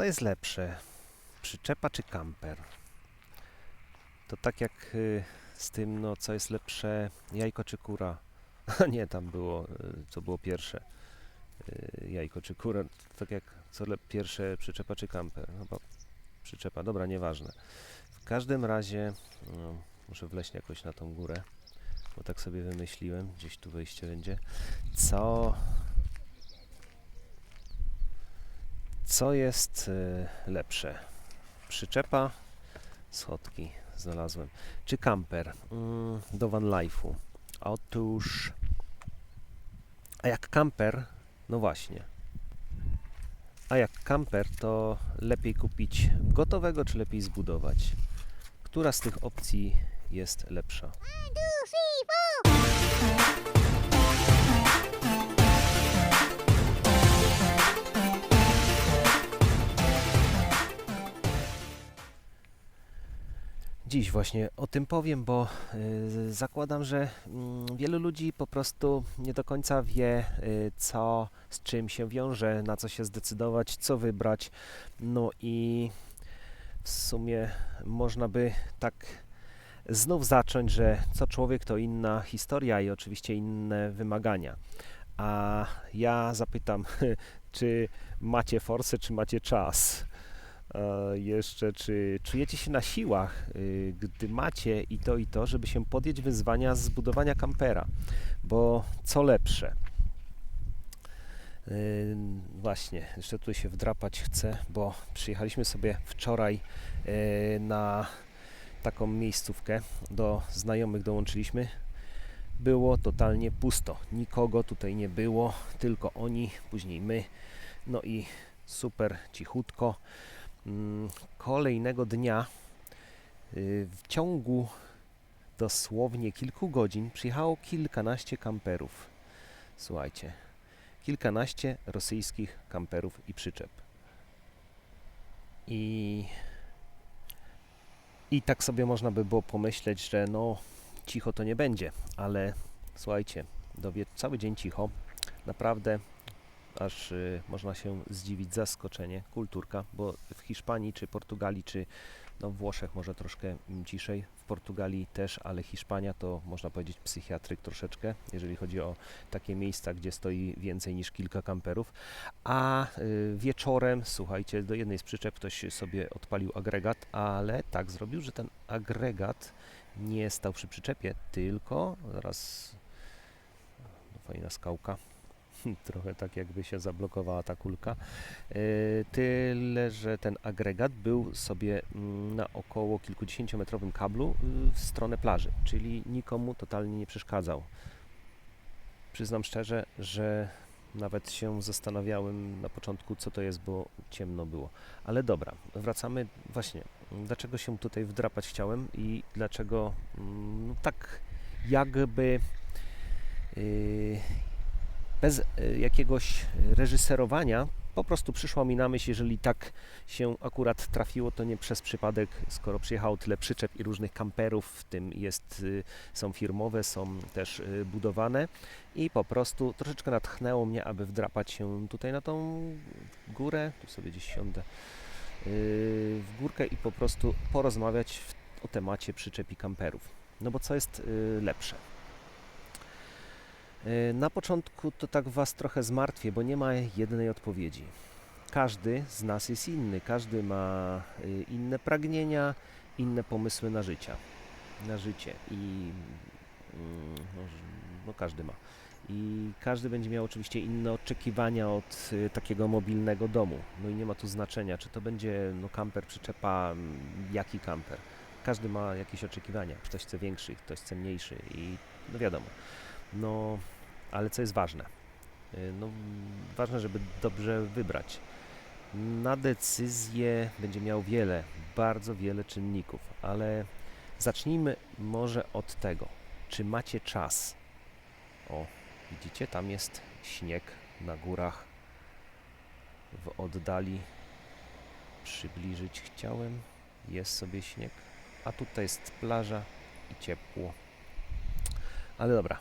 Co jest lepsze? Przyczepa czy kamper? To tak jak y, z tym, no co jest lepsze, jajko czy kura? A nie, tam było, y, co było pierwsze. Y, Jajko czy kura? Tak jak co lep pierwsze, przyczepa czy kamper? Chyba przyczepa, dobra, nieważne. W każdym razie, no, muszę wleźć jakoś na tą górę, bo tak sobie wymyśliłem, gdzieś tu wejście będzie. Co Co jest y, lepsze? Przyczepa, schodki znalazłem. Czy kamper mm, do van life'u? Otóż. A jak kamper? No właśnie. A jak kamper, to lepiej kupić gotowego, czy lepiej zbudować? Która z tych opcji jest lepsza? Dziś właśnie o tym powiem, bo y, zakładam, że mm, wielu ludzi po prostu nie do końca wie, y, co z czym się wiąże, na co się zdecydować, co wybrać. No i w sumie można by tak znów zacząć, że co człowiek to inna historia i oczywiście inne wymagania. A ja zapytam, czy macie forsę, czy macie czas? E, jeszcze, czy czujecie się na siłach, y, gdy macie i to, i to, żeby się podjąć wyzwania zbudowania kampera? Bo co lepsze? Y, Właśnie, jeszcze tutaj się wdrapać chcę, bo przyjechaliśmy sobie wczoraj y, na taką miejscówkę. Do znajomych dołączyliśmy. Było totalnie pusto. Nikogo tutaj nie było, tylko oni, później my. No i super cichutko. Mm, Kolejnego dnia y, w ciągu dosłownie kilku godzin przyjechało kilkanaście kamperów. Słuchajcie, kilkanaście rosyjskich kamperów i przyczep. I, I tak sobie można by było pomyśleć, że no cicho to nie będzie, ale słuchajcie, dowie, cały dzień cicho, naprawdę aż y, można się zdziwić, zaskoczenie, kulturka, bo w Hiszpanii, czy Portugalii, czy no Włoszech może troszkę ciszej, w Portugalii też, ale Hiszpania to można powiedzieć psychiatryk troszeczkę, jeżeli chodzi o takie miejsca, gdzie stoi więcej niż kilka kamperów, a y, wieczorem, słuchajcie, do jednej z przyczep ktoś sobie odpalił agregat, ale tak zrobił, że ten agregat nie stał przy przyczepie, tylko zaraz no, fajna skałka, trochę tak jakby się zablokowała ta kulka. Yy, Tyle, że ten agregat był sobie mm, na około kilkudziesięciometrowym kablu yy, w stronę plaży, czyli nikomu totalnie nie przeszkadzał. Przyznam szczerze, że nawet się zastanawiałem na początku, co to jest, bo ciemno było. Ale dobra, wracamy właśnie. Dlaczego się tutaj wdrapać chciałem i dlaczego mm, tak jakby yy, bez y, jakiegoś reżyserowania po prostu przyszło mi na myśl, jeżeli tak się akurat trafiło, to nie przez przypadek, skoro przyjechało tyle przyczep i różnych kamperów, w tym jest, y, są firmowe, są też y, budowane i po prostu troszeczkę natchnęło mnie, aby wdrapać się tutaj na tą górę, tu sobie gdzieś siądę, w górkę i po prostu porozmawiać o temacie przyczep i kamperów. No bo co jest lepsze? E, Na początku to tak Was trochę zmartwię, bo nie ma jednej odpowiedzi. Każdy z nas jest inny, każdy ma y, inne pragnienia, inne pomysły na życie. Na życie i mm, no, no każdy ma. I każdy będzie miał oczywiście inne oczekiwania od y, takiego mobilnego domu. No i nie ma tu znaczenia, czy to będzie no, kamper, przyczepa, jaki kamper. Każdy ma jakieś oczekiwania. Ktoś chce większy, ktoś chce mniejszy i no wiadomo. No, ale co jest ważne? Y, No, ważne, żeby dobrze wybrać. Na decyzję będzie miał wiele, bardzo wiele czynników, ale zacznijmy może od tego, czy macie czas. O, widzicie, tam jest śnieg na górach. W oddali przybliżyć chciałem. Jest sobie śnieg, a tutaj jest plaża i ciepło. Ale dobra,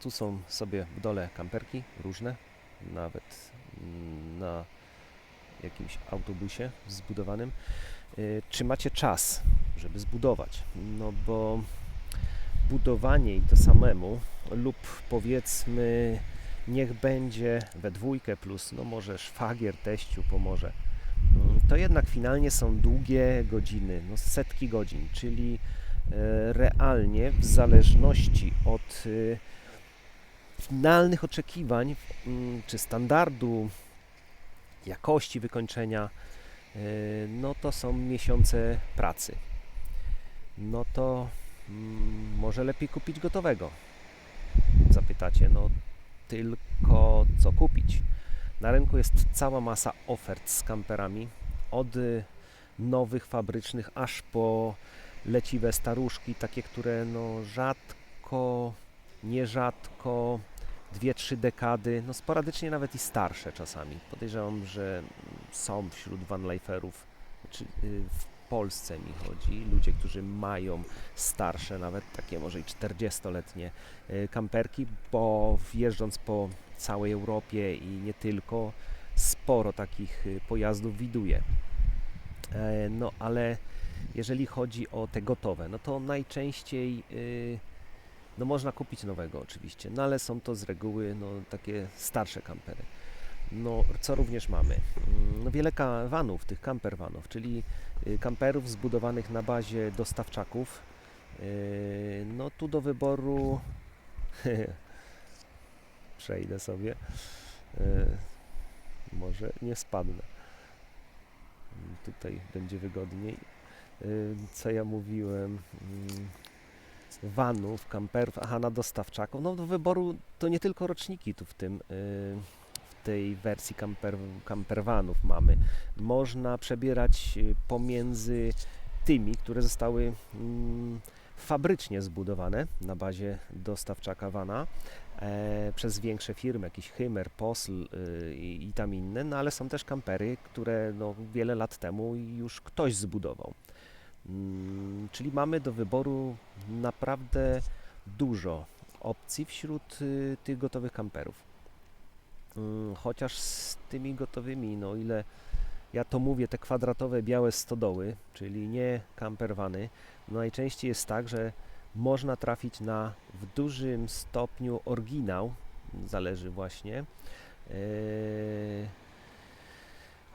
Tu są sobie w dole kamperki różne, nawet mm, na jakimś autobusie zbudowanym, y, czy macie czas, żeby zbudować? No bo budowanie i to samemu, lub powiedzmy, niech będzie we dwójkę plus, no może szwagier, teściu pomoże. Mm, To jednak finalnie są długie godziny, no setki godzin, czyli realnie w zależności od y, finalnych oczekiwań mm, czy standardu jakości wykończenia, y, no to są miesiące pracy. No to mm, może lepiej kupić gotowego. Zapytacie, no tylko co kupić? Na rynku jest cała masa ofert z kamperami, od y, nowych fabrycznych aż po leciwe staruszki, takie, które no rzadko, nierzadko, dwie, trzy dekady, no sporadycznie nawet i starsze czasami. Podejrzewam, że są wśród vanliferów, czy y, w Polsce mi chodzi, ludzie, którzy mają starsze, nawet takie może i 40-letnie y, kamperki, bo wjeżdżąc po całej Europie i nie tylko, sporo takich y, pojazdów widuje. No ale jeżeli chodzi o te gotowe, no to najczęściej y, no można kupić nowego oczywiście, no ale są to z reguły no, takie starsze kampery. No, co również mamy? Mm, No, wiele vanów, tych campervanów, czyli y, kamperów zbudowanych na bazie dostawczaków. Y, No tu do wyboru przejdę sobie. Może nie spadnę. Mm, Tutaj będzie wygodniej. Co ja mówiłem? Vanów, kamperów, aha, na dostawczaków. No do wyboru to nie tylko roczniki tu w tym, w tej wersji camper, campervanów mamy. Można przebierać y, pomiędzy tymi, które zostały fabrycznie zbudowane na bazie dostawczaka vana e, przez większe firmy, jakiś Hymer, Posl y, i tam inne, no ale są też kampery, które no, wiele lat temu już ktoś zbudował. Mm, Czyli mamy do wyboru naprawdę dużo opcji wśród y, tych gotowych kamperów. Mm, Chociaż z tymi gotowymi, no ile ja to mówię, te kwadratowe białe stodoły, czyli nie campervany, no najczęściej jest tak, że można trafić na w dużym stopniu oryginał, zależy właśnie. Yy,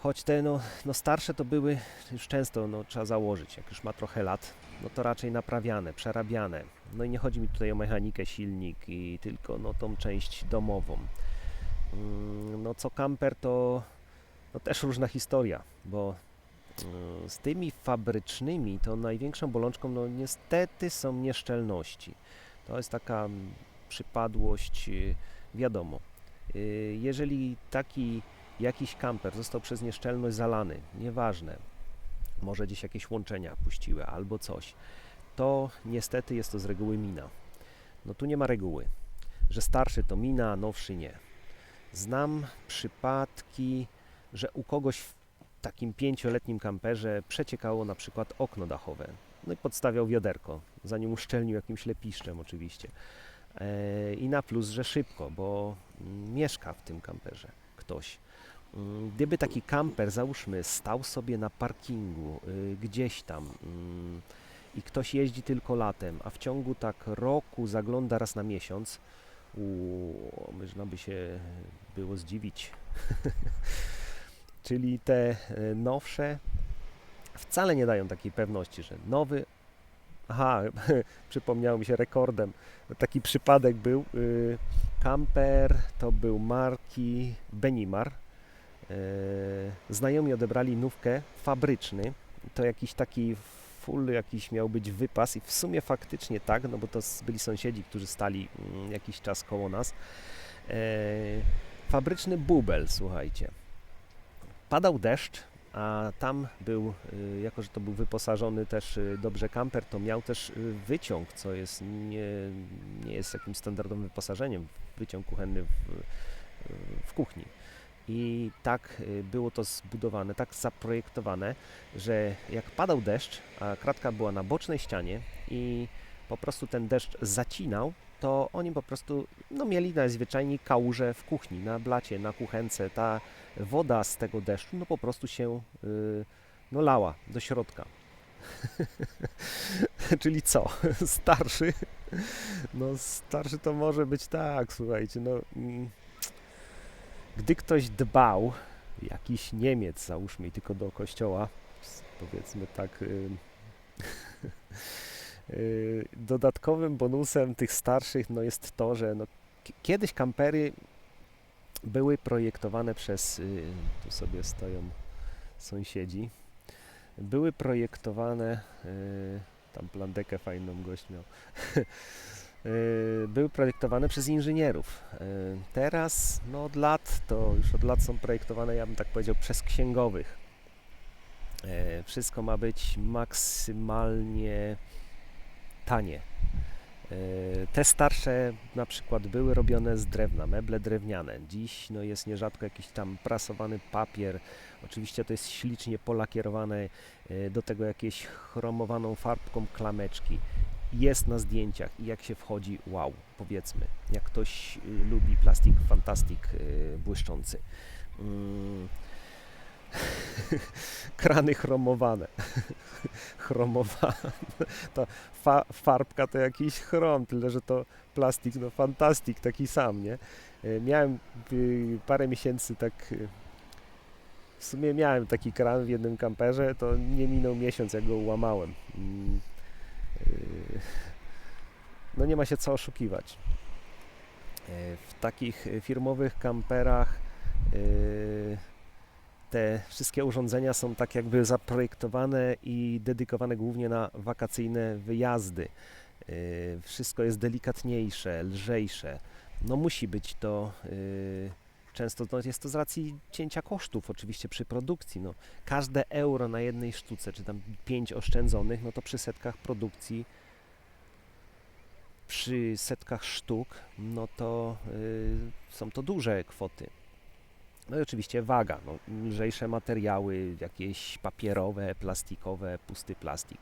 Choć te no, no starsze to były już często no, trzeba założyć, jak już ma trochę lat, no to raczej naprawiane, przerabiane. No i nie chodzi mi tutaj o mechanikę, silnik i tylko no, tą część domową. Mm, No co kamper to no, też różna historia, bo mm, z tymi fabrycznymi to największą bolączką no niestety są nieszczelności. To jest taka mm, przypadłość, y, wiadomo. Y, Jeżeli taki jakiś kamper został przez nieszczelność zalany, nieważne, może gdzieś jakieś łączenia puściły albo coś, to niestety jest to z reguły mina. No tu nie ma reguły, że starszy to mina, a nowszy nie. Znam przypadki, że u kogoś w takim pięcioletnim kamperze przeciekało na przykład okno dachowe. No i podstawiał wiaderko, zanim uszczelnił jakimś lepiszczem oczywiście. E, I na plus, że szybko, bo mieszka w tym kamperze ktoś. Gdyby taki kamper, załóżmy, stał sobie na parkingu y, gdzieś tam mm, i ktoś jeździ tylko latem, a w ciągu tak roku zagląda raz na miesiąc, można by się było zdziwić. Czyli te e, nowsze wcale nie dają takiej pewności, że nowy. Aha, przypomniało mi się rekordem. Taki przypadek był. y, Kamper to był marki Benimar. E, Znajomi odebrali nówkę fabryczny. To jakiś taki full jakiś miał być wypas i w sumie faktycznie tak, no bo to byli sąsiedzi, którzy stali mm, jakiś czas koło nas. E, Fabryczny bubel, słuchajcie. Padał deszcz, a tam był, y, jako że to był wyposażony też y, dobrze kamper, to miał też y, wyciąg, co jest nie, nie jest jakimś standardowym wyposażeniem, wyciąg kuchenny w, w kuchni. I tak y, było to zbudowane, tak zaprojektowane, że jak padał deszcz, a kratka była na bocznej ścianie i po prostu ten deszcz zacinał to oni po prostu no, mieli najzwyczajniej kałuże w kuchni, na blacie, na kuchence. Ta woda z tego deszczu no, po prostu się y, no, lała do środka. Czyli co? Starszy? No starszy to może być tak, słuchajcie, no... mm, Gdy ktoś dbał, jakiś Niemiec, załóżmy, i tylko do kościoła, powiedzmy tak, y, y, dodatkowym bonusem tych starszych no jest to, że no, ki- kiedyś kampery były projektowane przez, y, tu sobie stoją sąsiedzi, były projektowane, y, tam plandekę fajną gość miał, były projektowane przez inżynierów. Y, Teraz, no od lat, to już od lat są projektowane, ja bym tak powiedział, przez księgowych. E, Wszystko ma być maksymalnie tanie. Te starsze na przykład były robione z drewna, meble drewniane. Dziś no, jest nierzadko jakiś tam prasowany papier. Oczywiście to jest ślicznie polakierowane, do tego jakieś chromowaną farbką klameczki. Jest na zdjęciach i jak się wchodzi, wow, powiedzmy, jak ktoś y, lubi plastik fantastik y, błyszczący. Mm. Krany chromowane. chromowane. Ta fa farbka to jakiś chrom, tyle że to plastik, no fantastik, taki sam, nie? E, Miałem y, parę miesięcy tak... y, W sumie miałem taki kran w jednym kamperze, to nie minął miesiąc, jak go ułamałem. Y, No nie ma się co oszukiwać. W takich y, firmowych kamperach y, te wszystkie urządzenia są tak jakby zaprojektowane i dedykowane głównie na wakacyjne wyjazdy. Yy, Wszystko jest delikatniejsze, lżejsze. No musi być to yy, często jest to z racji cięcia kosztów oczywiście przy produkcji. No, każde euro na jednej sztuce, czy tam pięć oszczędzonych, no to przy setkach produkcji, przy setkach sztuk, no to yy, są to duże kwoty. No i oczywiście waga, no, lżejsze materiały, jakieś papierowe, plastikowe, pusty plastik.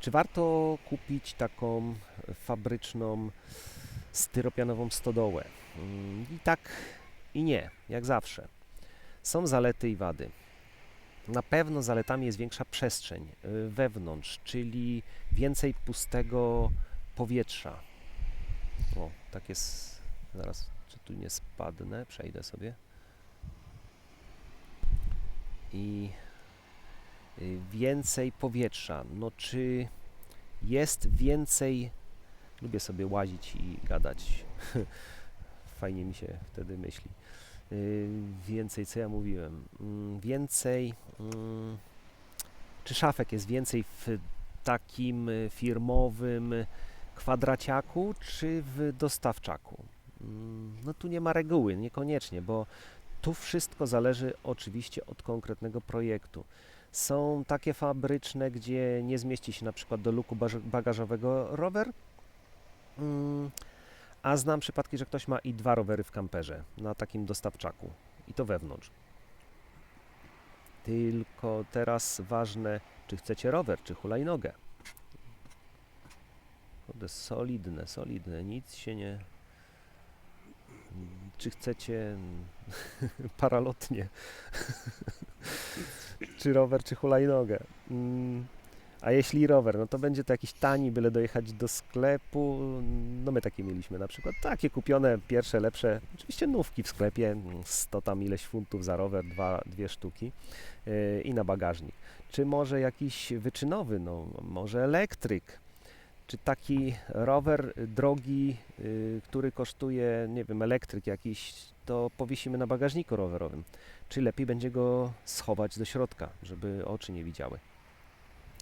Czy warto kupić taką fabryczną styropianową stodołę? Mm, I tak i nie, jak zawsze. Są zalety i wady. Na pewno zaletami jest większa przestrzeń y, wewnątrz, czyli więcej pustego powietrza. O, tak jest. Zaraz, czy tu nie spadnę? Przejdę sobie i y, więcej powietrza. No czy jest więcej. Lubię sobie łazić i gadać. Fajnie mi się wtedy myśli. Y, Więcej, co ja mówiłem? Mm, Więcej. mm, Czy szafek jest więcej w takim y, firmowym kwadraciaku, czy w dostawczaku? Mm, No tu nie ma reguły, niekoniecznie, bo tu wszystko zależy oczywiście od konkretnego projektu. Są takie fabryczne, gdzie nie zmieści się na przykład do luku bagażowego rower, a znam przypadki, że ktoś ma i dwa rowery w kamperze na takim dostawczaku i to wewnątrz. Tylko teraz ważne, czy chcecie rower, czy hulajnogę. Kurde, solidne, solidne, nic się nie... Czy chcecie paralotnie. czy rower, czy hulajnogę. Mm, A jeśli rower, no to będzie to jakiś tani, byle dojechać do sklepu. No my takie mieliśmy na przykład. Takie kupione, pierwsze, lepsze. Oczywiście nówki w sklepie, mm, 100 tam ileś funtów za rower, dwa, dwie sztuki yy, i na bagażnik. Czy może jakiś wyczynowy, no może elektryk. Czy taki rower drogi, y, który kosztuje, nie wiem, elektryk jakiś, to powiesimy na bagażniku rowerowym. Czy lepiej będzie go schować do środka, żeby oczy nie widziały?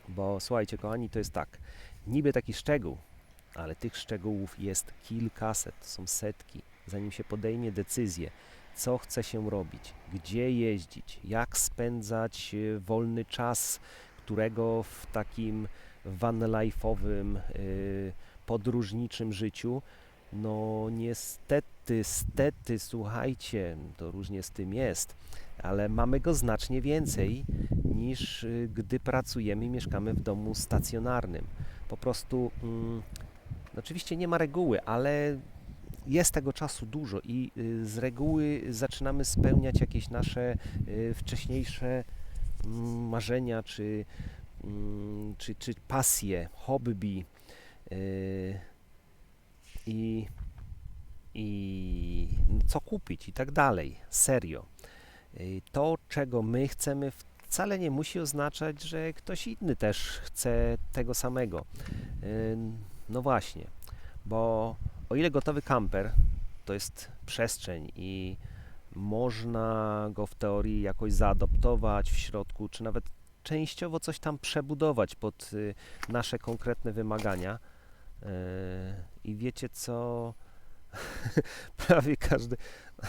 Bo słuchajcie, kochani, to jest tak. Niby taki szczegół, ale tych szczegółów jest kilkaset, są setki. Zanim się podejmie decyzję, co chce się robić, gdzie jeździć, jak spędzać y, wolny czas, którego w takim van life'owym, y, podróżniczym życiu, no niestety, stety, słuchajcie, to różnie z tym jest, ale mamy go znacznie więcej niż y, gdy pracujemy i mieszkamy w domu stacjonarnym. Po prostu mm, Oczywiście nie ma reguły, ale jest tego czasu dużo i y, z reguły zaczynamy spełniać jakieś nasze y, wcześniejsze mm, marzenia czy, mm, czy, czy pasje, hobby. I, i co kupić i tak dalej. Serio. To, czego my chcemy, wcale nie musi oznaczać, że ktoś inny też chce tego samego. No właśnie, bo o ile gotowy kamper to jest przestrzeń i można go w teorii jakoś zaadoptować w środku, czy nawet częściowo coś tam przebudować pod y, nasze konkretne wymagania. y, I wiecie co? Prawie każdy,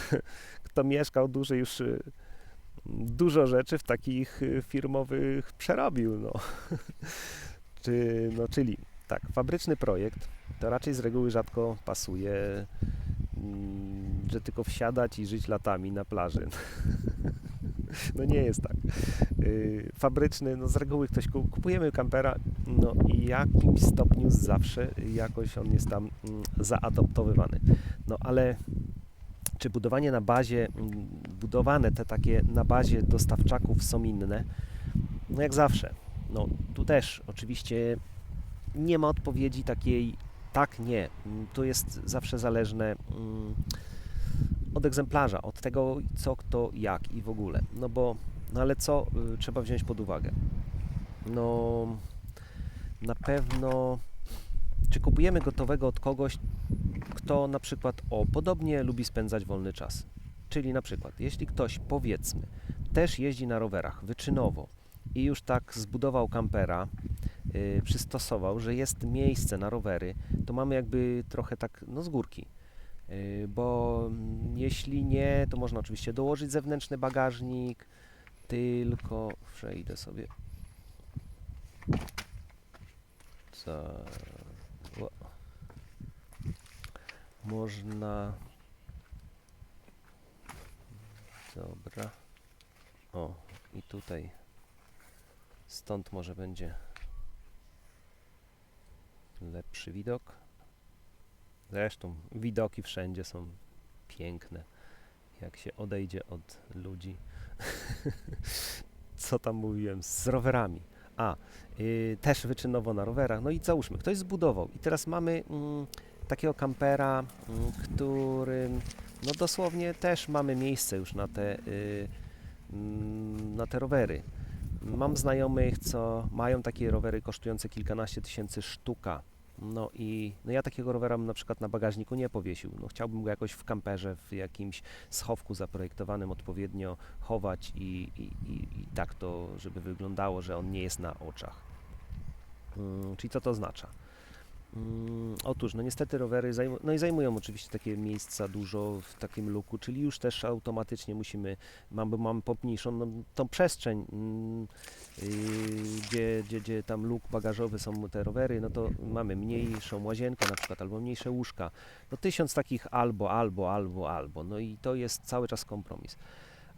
kto mieszkał dłużej, już y, dużo rzeczy w takich y, firmowych przerobił. No. Czy, no, czyli tak, fabryczny projekt to raczej z reguły rzadko pasuje, mm, że tylko wsiadać i żyć latami na plaży. No nie jest tak. Y, Fabryczny, no z reguły ktoś ku- kupujemy kampera, no i w jakimś stopniu zawsze jakoś on jest tam mm, zaadoptowywany. No ale czy budowanie na bazie, mm, budowane te takie na bazie dostawczaków są inne? No jak zawsze. No tu też oczywiście nie ma odpowiedzi takiej tak, nie. Mm, To jest zawsze zależne mm, od egzemplarza, od tego, co, kto, jak i w ogóle. No bo, no ale co y, trzeba wziąć pod uwagę? No, na pewno, czy kupujemy gotowego od kogoś, kto na przykład, o, podobnie lubi spędzać wolny czas. Czyli na przykład, jeśli ktoś, powiedzmy, też jeździ na rowerach wyczynowo i już tak zbudował kampera, y, przystosował, że jest miejsce na rowery, to mamy jakby trochę tak, no z górki. Y, Bo mm, jeśli nie, to można oczywiście dołożyć zewnętrzny bagażnik, tylko przejdę sobie. Co? O. Można. Dobra. O, i tutaj. Stąd może będzie lepszy widok. Zresztą widoki wszędzie są piękne, jak się odejdzie od ludzi. Co tam mówiłem? Z rowerami. A, yy, też wyczynowo na rowerach. No i załóżmy, ktoś zbudował i teraz mamy mm, takiego kampera, mm, którym no dosłownie też mamy miejsce już na te, yy, mm, na te rowery. Mam znajomych, co mają takie rowery kosztujące kilkanaście tysięcy sztuka. No i no ja takiego rowera bym na przykład na bagażniku nie powiesił. No chciałbym go jakoś w kamperze, w jakimś schowku zaprojektowanym odpowiednio chować i, i, i, i tak to, żeby wyglądało, że on nie jest na oczach. Mm, czyli co to oznacza? Mm, otóż, no niestety rowery zajmu- no i zajmują oczywiście takie miejsca dużo w takim luku, czyli już też automatycznie musimy, mamy, mamy pomniejszoną tą przestrzeń, yy, gdzie, gdzie, gdzie tam luk bagażowy są te rowery, no to mamy mniejszą łazienkę na przykład, albo mniejsze łóżka. No tysiąc takich albo, albo, albo, albo. No i to jest cały czas kompromis.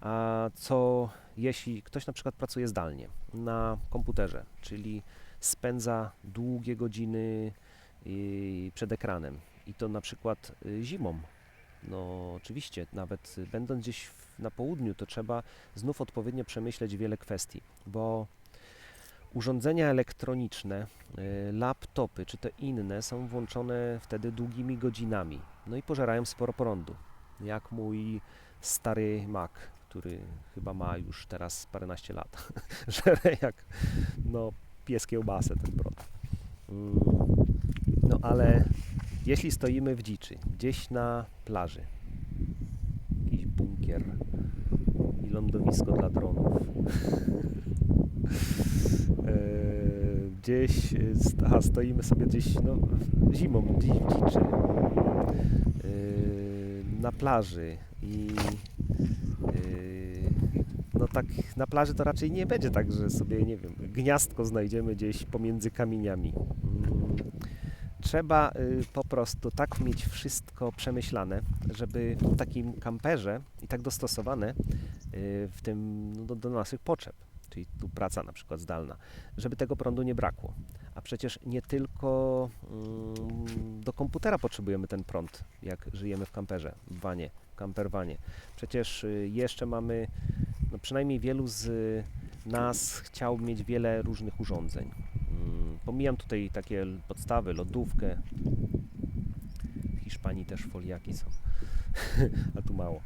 A co jeśli ktoś na przykład pracuje zdalnie na komputerze, czyli spędza długie godziny yy, przed ekranem i to na przykład yy, zimą. No oczywiście, nawet y, będąc gdzieś na południu, to trzeba znów odpowiednio przemyśleć wiele kwestii, bo urządzenia elektroniczne, y, laptopy czy te inne są włączone wtedy długimi godzinami, no i pożerają sporo prądu, jak mój stary Mac, który chyba ma już teraz paręnaście lat, żere jak no pies kiełbasę ten prąd. No ale jeśli stoimy w dziczy, gdzieś na plaży, jakiś bunkier i lądowisko dla dronów, e, gdzieś, aha, stoimy sobie gdzieś no, zimą, gdzieś w dziczy, e, na plaży i e, no tak na plaży to raczej nie będzie tak, że sobie, nie wiem, gniazdko znajdziemy gdzieś pomiędzy kamieniami. Trzeba y, po prostu tak mieć wszystko przemyślane, żeby w takim kamperze i tak dostosowane y, w tym no, do, do naszych potrzeb, czyli tu praca na przykład zdalna, żeby tego prądu nie brakło. A przecież nie tylko mm, do komputera potrzebujemy ten prąd, jak żyjemy w kamperze, w wanie, w camperwanie. Przecież y, jeszcze mamy, no przynajmniej wielu z nas chciał mieć wiele różnych urządzeń. Pomijam tutaj takie podstawy, lodówkę. W Hiszpanii też foliaki są, a tu mało.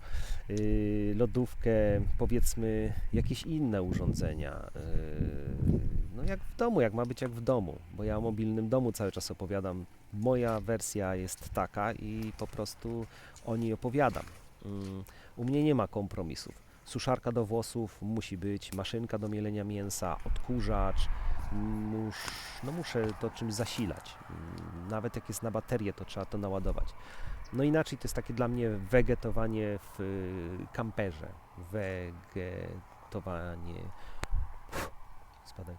Yy, lodówkę, powiedzmy jakieś inne urządzenia. Yy, no jak w domu, jak ma być jak w domu, bo ja o mobilnym domu cały czas opowiadam. Moja wersja jest taka i po prostu o niej opowiadam. Mm, U mnie nie ma kompromisów. Suszarka do włosów musi być, maszynka do mielenia mięsa, odkurzacz. Mus, no muszę to czymś zasilać. Mm, Nawet jak jest na baterię, to trzeba to naładować. No inaczej to jest takie dla mnie wegetowanie w y, kamperze. Wegetowanie. Spadaj.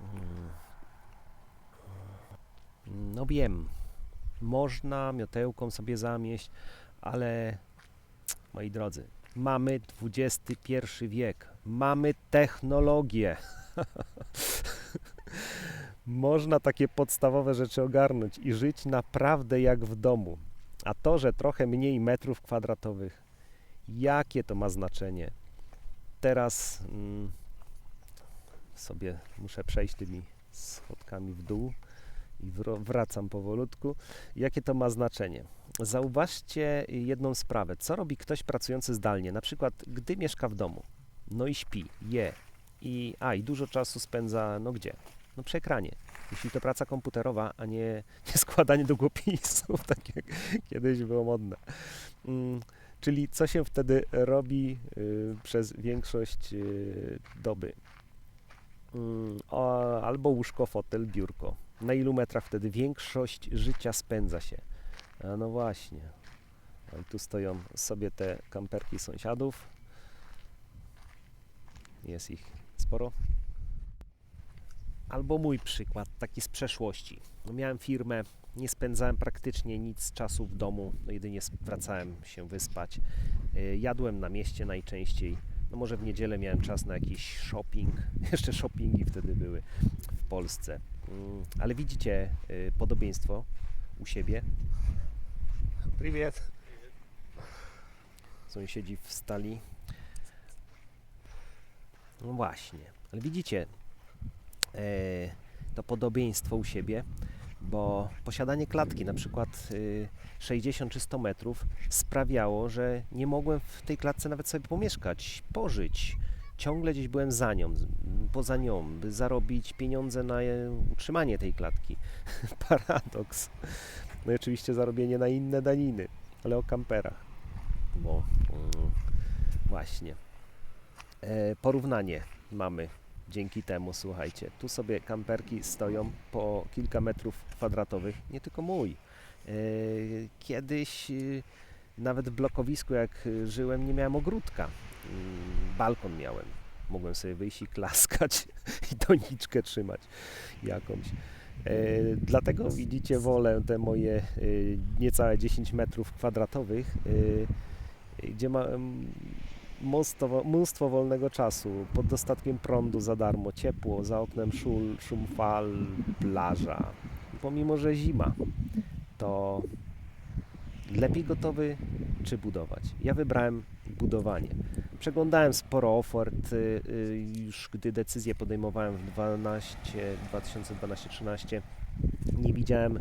Mm. No wiem, można miotełką sobie zamieść, ale moi drodzy, mamy XXI wiek, mamy technologię. Można takie podstawowe rzeczy ogarnąć i żyć naprawdę jak w domu. A to, że trochę mniej metrów kwadratowych, jakie to ma znaczenie? Teraz mm, sobie muszę przejść tymi schodkami w dół i wracam powolutku. Jakie to ma znaczenie? Zauważcie jedną sprawę. Co robi ktoś pracujący zdalnie? Na przykład, gdy mieszka w domu, no i śpi, je, i, a, i dużo czasu spędza, no gdzie? No przy ekranie. Jeśli to praca komputerowa, a nie, nie składanie długopisów, tak jak kiedyś było modne. Mm, czyli co się wtedy robi y, przez większość y, doby? Mm, albo łóżko, fotel, biurko. Na ilu metrach wtedy większość życia spędza się? A no właśnie. A tu stoją sobie te kamperki sąsiadów. Jest ich sporo Albo mój przykład, taki z przeszłości. No miałem firmę, nie spędzałem praktycznie nic czasu w domu, no jedynie s- wracałem się wyspać. Y, Jadłem na mieście najczęściej. No może w niedzielę miałem czas na jakiś shopping. Jeszcze shoppingi wtedy były w Polsce. Mm, Ale widzicie y, podobieństwo u siebie. Привет. Sąsiedzi wstali. No właśnie, ale widzicie e, to podobieństwo u siebie, bo posiadanie klatki, na przykład y, 60 czy 100 metrów, sprawiało, że nie mogłem w tej klatce nawet sobie pomieszkać, pożyć. Ciągle gdzieś byłem za nią, poza nią, by zarobić pieniądze na e, utrzymanie tej klatki. Paradoks. No i oczywiście zarobienie na inne daniny, ale o kamperach. Bo mm, właśnie. E, porównanie mamy dzięki temu, słuchajcie. Tu sobie kamperki stoją po kilka metrów kwadratowych, nie tylko mój. E, kiedyś e, nawet w blokowisku, jak żyłem, nie miałem ogródka. Mm, Balkon miałem. Mogłem sobie wyjść i klaskać i doniczkę trzymać jakąś. E, dlatego widzicie, wolę te moje e, niecałe 10 metrów kwadratowych, e, gdzie mam mnóstwo, mnóstwo wolnego czasu, pod dostatkiem prądu za darmo, ciepło, za oknem szul, szum fal, plaża. Pomimo, że zima, to lepiej gotowy czy budować? Ja wybrałem budowanie. Przeglądałem sporo ofert, y, y, już gdy decyzję podejmowałem w 12, 2012-13, nie widziałem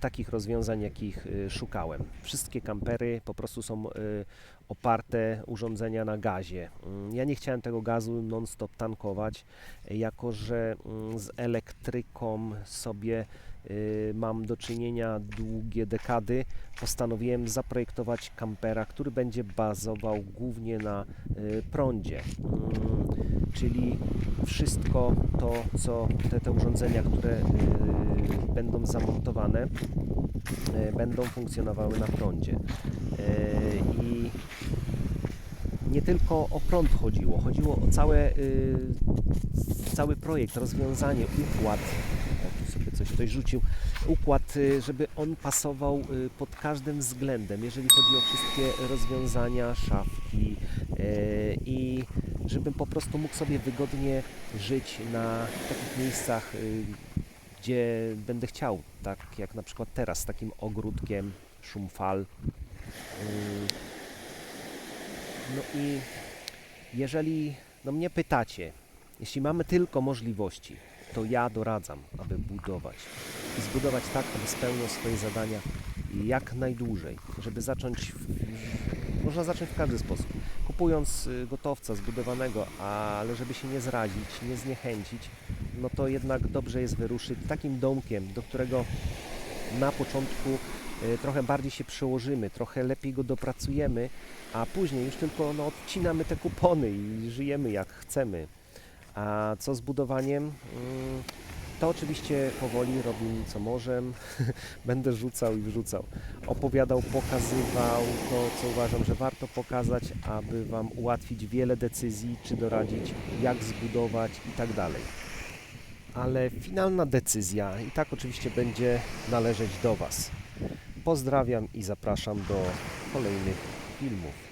takich rozwiązań, jakich y, szukałem. Wszystkie kampery po prostu są y, oparte urządzenia na gazie. Mm, Ja nie chciałem tego gazu non-stop tankować, y, jako że mm, z elektryką sobie y, mam do czynienia długie dekady. Postanowiłem zaprojektować kampera, który będzie bazował głównie na y, prądzie. Mm, Czyli wszystko to, co te, te urządzenia, które y, będą zamontowane, y, będą funkcjonowały na prądzie. Y, I nie tylko o prąd chodziło, chodziło o całe, y, cały projekt, rozwiązanie, układ. Coś ktoś rzucił. Układ, y, żeby on pasował y, pod każdym względem, jeżeli chodzi o wszystkie rozwiązania, szafki y, i żebym po prostu mógł sobie wygodnie żyć na takich miejscach, gdzie będę chciał, tak jak na przykład teraz z takim ogródkiem, szum fal. No i jeżeli no mnie pytacie, jeśli mamy tylko możliwości, to ja doradzam, aby budować. I zbudować tak, aby spełniał swoje zadania jak najdłużej, żeby zacząć, w, można zacząć w każdy sposób. Kupując y, gotowca zbudowanego, ale żeby się nie zrazić, nie zniechęcić, no to jednak dobrze jest wyruszyć takim domkiem, do którego na początku y, trochę bardziej się przyłożymy, trochę lepiej go dopracujemy, a później już tylko no, odcinamy te kupony i żyjemy jak chcemy. A co z budowaniem? Mm, To oczywiście powoli robimy co możemy. Będę rzucał i wrzucał. Opowiadał, pokazywał to, co uważam, że warto pokazać, aby Wam ułatwić wiele decyzji, czy doradzić, jak zbudować i tak dalej. Ale finalna decyzja i tak oczywiście będzie należeć do Was. Pozdrawiam i zapraszam do kolejnych filmów.